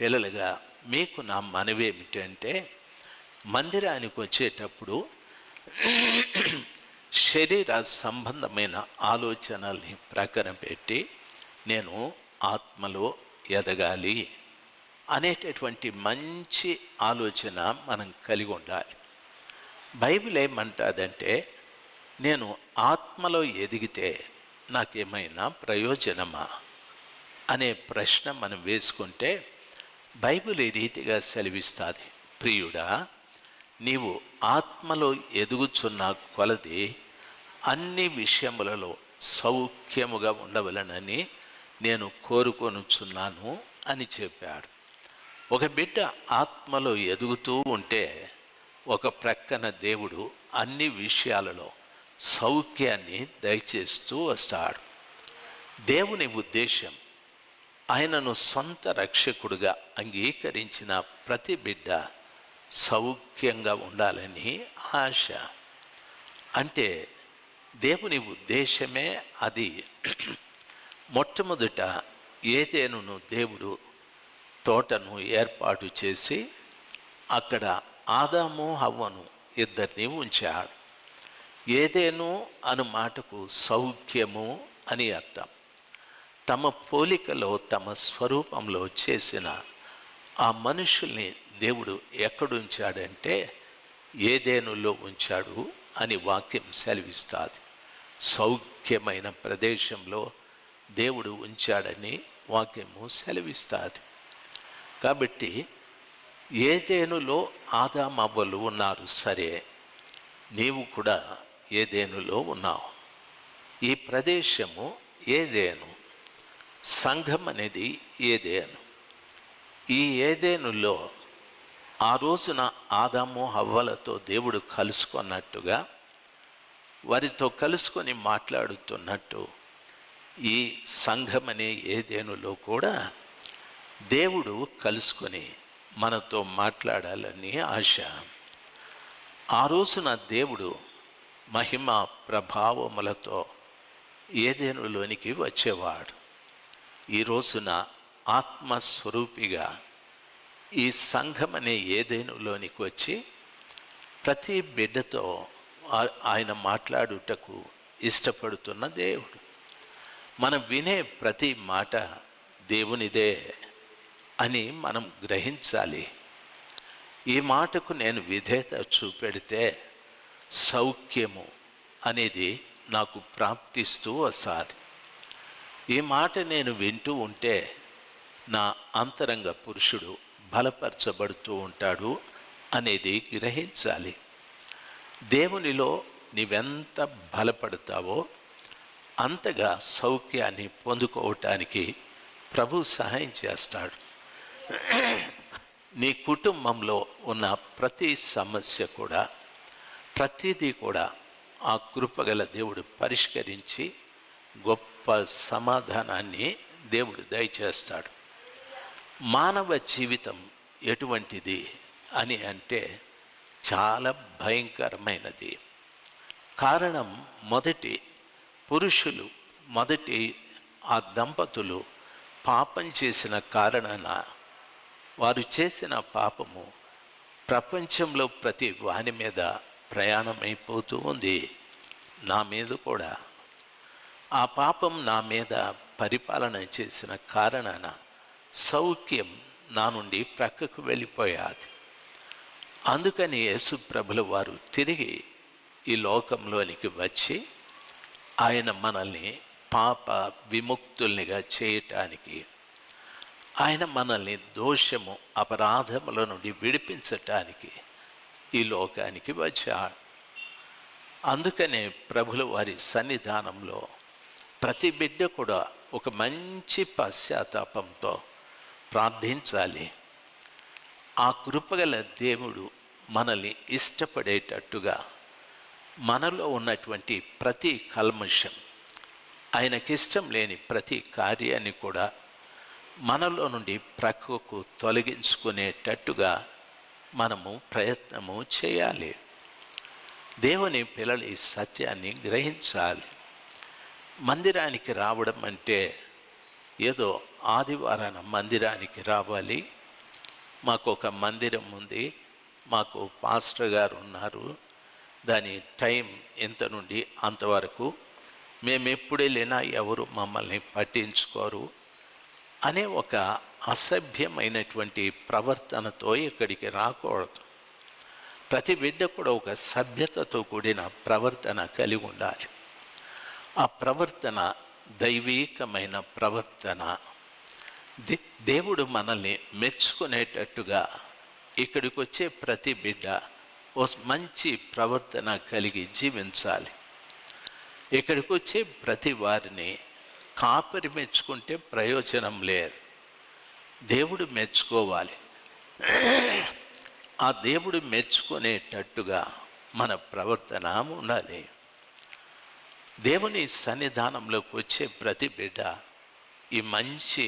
పిల్లలుగా మీకు నా మనవి ఏమిటంటే మందిరానికి వచ్చేటప్పుడు శరీర సంబంధమైన ఆలోచనల్ని ప్రకారం పెట్టి నేను ఆత్మలో ఎదగాలి అనేటటువంటి మంచి ఆలోచన మనం కలిగి ఉండాలి. బైబిల్ ఏమంటుందంటే నేను ఆత్మలో ఎదిగితే నాకేమైనా ప్రయోజనమా? అనే ప్రశ్న మనం వేసుకుంటే బైబిల్ ఈ రీతిగా సెలవిస్తుంది? ప్రియుడా నీవు ఆత్మలో ఎదుగుచున్న కొలది అన్ని విషయములలో సౌఖ్యముగా ఉండవలనని నేను కోరుకొనుచున్నాను అని చెప్పాడు. ఒక బిడ్డ ఆత్మలో ఎదుగుతూ ఉంటే ఒక ప్రక్కన దేవుడు అన్ని విషయాలలో సౌఖ్యాన్ని దయచేస్తూ వస్తాడు. దేవుని ఉద్దేశం ఆయనను సొంత రక్షకుడుగా అంగీకరించిన ప్రతి బిడ్డ సౌఖ్యంగా ఉండాలని ఆశ. అంటే దేవుని ఉద్దేశమే అది. మొట్టమొదట ఏదేనును దేవుడు తోటను ఏర్పాటు చేసి అక్కడ ఆదాము హవ్వను ఇద్దరిని ఉంచాడు. ఏదేను అను మాటకు సౌఖ్యము అని అర్థం. తమ పోలికలో తమ స్వరూపంలో చేసిన ఆ మనుషుల్ని దేవుడు ఎక్కడుంచాడంటే ఏదేనులో ఉంచాడు అని వాక్యం సెలవిస్తుంది. సౌఖ్యమైన ప్రదేశంలో దేవుడు ఉంచాడని వాక్యము సెలవిస్తుంది. కాబట్టి ఏదేనులో ఆదామవ్వలు ఉన్నారు సరే నీవు కూడా ఏదేనులో ఉన్నావు. ఈ ప్రదేశము ఏదేను? సంఘం అనేది ఏదేను ఈ ఏదేనులో ఆ రోజున ఆదాము హవ్వలతో దేవుడు కలుసుకున్నట్టుగా వారితో కలుసుకొని మాట్లాడుతున్నట్టు ఈ సంఘం అనే ఏదేనులో కూడా దేవుడు కలుసుకొని మనతో మాట్లాడాలని ఆశ. ఆ రోజున దేవుడు మహిమ ప్రభావములతో ఏదేనులోనికి వచ్చేవాడు. ఈ రోజున ఆత్మస్వరూపిగా ఈ సంఘం అనే ఏదేనులోనికి వచ్చి ప్రతి బిడ్డతో ఆ- ఆయన మాట్లాడుటకు ఇష్టపడుతున్న దేవుడు. మనం వినే ప్రతి మాట దేవునిదే అని మనం గ్రహించాలి. ఈ మాటకు నేను విధేత చూపెడితే సౌఖ్యము అనేది నాకు ప్రాప్తిస్తూ వస్తుంది. ఈ మాట నేను వింటూ ఉంటే నా అంతరంగ పురుషుడు బలపరచబడుతూ ఉంటాడు అనేది గ్రహించాలి. దేవునిలో నీవెంత బలపడతావో అంతగా సౌఖ్యాన్ని పొందుకోవటానికి ప్రభు సహాయం చేస్తాడు. నీ కుటుంబంలో ఉన్న ప్రతి సమస్య కూడా ప్రతిదీ కూడా ఆ కృపగల దేవుడు పరిష్కరించి గొప్ప సమాధానాన్ని దేవుడు దయచేస్తాడు. మానవ జీవితం ఎటువంటిది అని అంటే చాలా భయంకరమైనది. కారణం మొదటి పురుషులు మొదటి ఆ దంపతులు పాపం చేసిన కారణాన వారు చేసిన పాపము ప్రపంచంలో ప్రతి వాని మీద ప్రయాణమైపోతూ ఉంది. నా మీద కూడా ఆ పాపం నా మీద పరిపాలన చేసిన కారణాన సౌఖ్యం నా నుండి ప్రక్కకు వెళ్ళిపోయాది. అందుకని యేసు ప్రభుల వారు తిరిగి ఈ లోకంలోనికి వచ్చి ఆయన మనల్ని పాప విముక్తుల్నిగా చేయటానికి ఆయన మనల్ని దోషము అపరాధముల నుండి విడిపించటానికి ఈ లోకానికి వచ్చాడు. అందుకనే ప్రభుల వారి సన్నిధానంలో ప్రతి బిడ్డ కూడా ఒక మంచి పశ్చాత్తాపంతో ప్రార్థించాలి. ఆ కృపగల దేవుడు మనల్ని ఇష్టపడేటట్టుగా మనలో ఉన్నటువంటి ప్రతి కల్మషం ఆయనకిష్టం లేని ప్రతి కార్యాన్ని కూడా మనలో నుండి ప్రక్కకు తొలగించుకునేటట్టుగా మనము ప్రయత్నము చేయాలి. దేవుని పిల్లలు ఈ సత్యాన్ని గ్రహించాలి. మందిరానికి రావడం అంటే ఏదో ఆదివారాన మందిరానికి రావాలి. మాకు ఒక మందిరం ఉంది. మాకు పాస్టర్ గారు ఉన్నారు. దాని టైం ఎంత నుండి అంతవరకు మేము ఎప్పుడు వెళ్ళినా ఎవరు మమ్మల్ని పట్టించుకోరు. అనే ఒక అసభ్యమైనటువంటి ప్రవర్తనతో ఇక్కడికి రాకూడదు. ప్రతి బిడ్డ కూడా ఒక సభ్యతతో కూడిన ప్రవర్తన కలిగి ఉండాలి. ఆ ప్రవర్తన దైవీకమైన ప్రవర్తన దే దేవుడు మనల్ని మెచ్చుకునేటట్టుగా ఇక్కడికి వచ్చే ప్రతి బిడ్డ ఓ మంచి ప్రవర్తన కలిగి జీవించాలి. ఇక్కడికి వచ్చే ప్రతి వారిని కాపరి మెచ్చుకుంటే ప్రయోజనం లేదు. దేవుడు మెచ్చుకోవాలి. ఆ దేవుడు మెచ్చుకునేటట్టుగా మన ప్రవర్తన ఉండాలి. దేవుని సన్నిధానంలోకి వచ్చే ప్రతి బిడ్డ ఈ మంచి